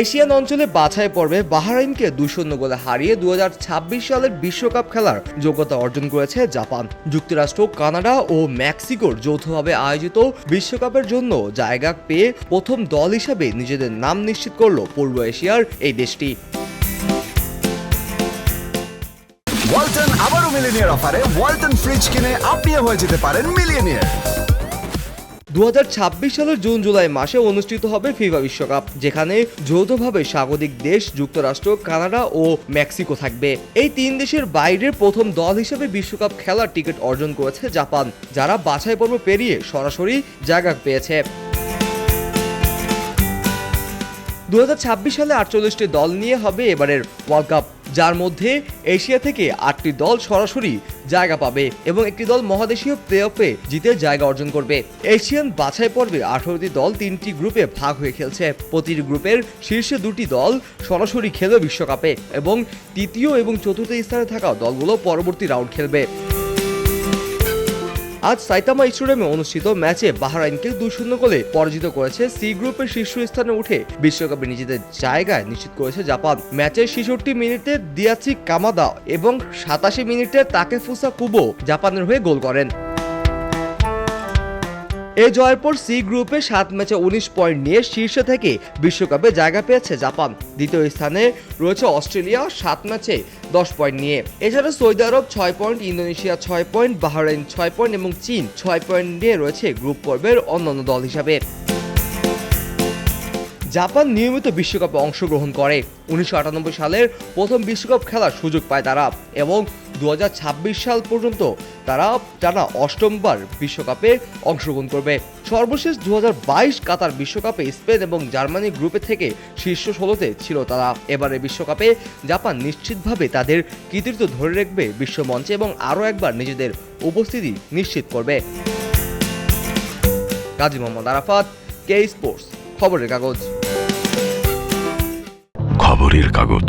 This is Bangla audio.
এশিয়ান অঞ্চলে বাছাই পর্বে বাহরাইনকে দুই শূন্য গোলে হারিয়ে দুহাজার ছাব্বিশ সালের বিশ্বকাপ খেলার যোগ্যতা অর্জন করেছে জাপান। যুক্তরাষ্ট্র, কানাডা ও মেক্সিকোর যৌথভাবে আয়োজিত বিশ্বকাপের জন্য জায়গা পেয়ে প্রথম দল হিসাবে নিজেদের নাম নিশ্চিত করল পূর্ব এশিয়ার এই দেশটি। ওয়ালটন আবারও মিলিনিয়ার অফারে ওয়ালটন ফ্রিজ কিনে আপনিও হয়ে যেতে পারেন মিলিয়নিয়ার। দু সালের জুন জুলাই মাসে অনুষ্ঠিত হবে ফিফা বিশ্বকাপ, যেখানে যৌথভাবে স্বাগতিক দেশ যুক্তরাষ্ট্র, কানাডা ও মেক্সিকো থাকবে। এই তিন দেশের বাইরের প্রথম দল হিসেবে বিশ্বকাপ খেলার টিকিট অর্জন করেছে জাপান, যারা বাছাই পর্ব পেরিয়ে সরাসরি জায়গা পেয়েছে। দু হাজার ছাব্বিশ সালে আটচল্লিশটি দল নিয়ে হবে এবারের ওয়ার্ল্ড কাপ। যার মধ্যে এশিয়া থেকে আটটি দল সরাসরি জায়গা পাবে এবং একটি দল মহাদেশীয় প্লে অফে জিতে জায়গা অর্জন করবে। এশিয়ান বাছাই পর্বে আঠারোটি দল তিনটি গ্রুপে ভাগ হয়ে খেলছে। প্রতিটি গ্রুপের শীর্ষে দুটি দল সরাসরি খেলবে বিশ্বকাপে এবং তৃতীয় এবং চতুর্থ স্থানে থাকা দলগুলো পরবর্তী রাউন্ড খেলবে। আজ সাইতামা স্টেডিয়ামে অনুষ্ঠিত ম্যাচে বাহরাইনকে দুই শূন্য গোলে পরাজিত করেছে সি গ্রুপের শীর্ষস্থানে উঠে বিশ্বকাপে নিজেদের জায়গায় নিশ্চিত করেছে জাপান। ম্যাচের ছেষট্টি মিনিটে দিয়াচি কামাদা এবং সাতাশি মিনিটে তাকেফুসা কুবো জাপানের হয়ে গোল করেন। এ জয়ের পর সি গ্রুপে সাত ম্যাচে উনিশ পয়েন্ট নিয়ে শীর্ষে থেকে বিশ্বকাপে জায়গা পেয়েছে জাপান। দ্বিতীয় স্থানে রয়েছে অস্ট্রেলিয়া, সাত ম্যাচে দশ পয়েন্ট নিয়ে। এছাড়া সৌদি আরব ছয় পয়েন্ট, ইন্দোনেশিয়া ছয় পয়েন্ট, বাহরাইন ছয় পয়েন্ট এবং চীন ছয় পয়েন্ট নিয়ে রয়েছে গ্রুপ পর্বের অন্যান্য দল হিসাবে। জাপান নিয়মিত বিশ্বকাপে অংশগ্রহণ করে। উনিশশো আটানব্বই সালের প্রথম বিশ্বকাপ খেলার সুযোগ পায় তারা এবং দু হাজার ছাব্বিশ সাল পর্যন্ত তারা টানা অষ্টমবার বিশ্বকাপে অংশগ্রহণ করবে। সর্বশেষ দু হাজার বাইশ কাতার বিশ্বকাপে স্পেন এবং জার্মানি গ্রুপে থেকে শীর্ষ ষোলোতে ছিল তারা। এবারে বিশ্বকাপে জাপান নিশ্চিতভাবে তাদের কৃতিত্ব ধরে রাখবে বিশ্ব মঞ্চে এবং আরও একবার নিজেদের উপস্থিতি নিশ্চিত করবে। কাজী মোহাম্মদ আরাফাত, কে স্পোর্টস, খবরের কাগজ। খবরের কাগজ।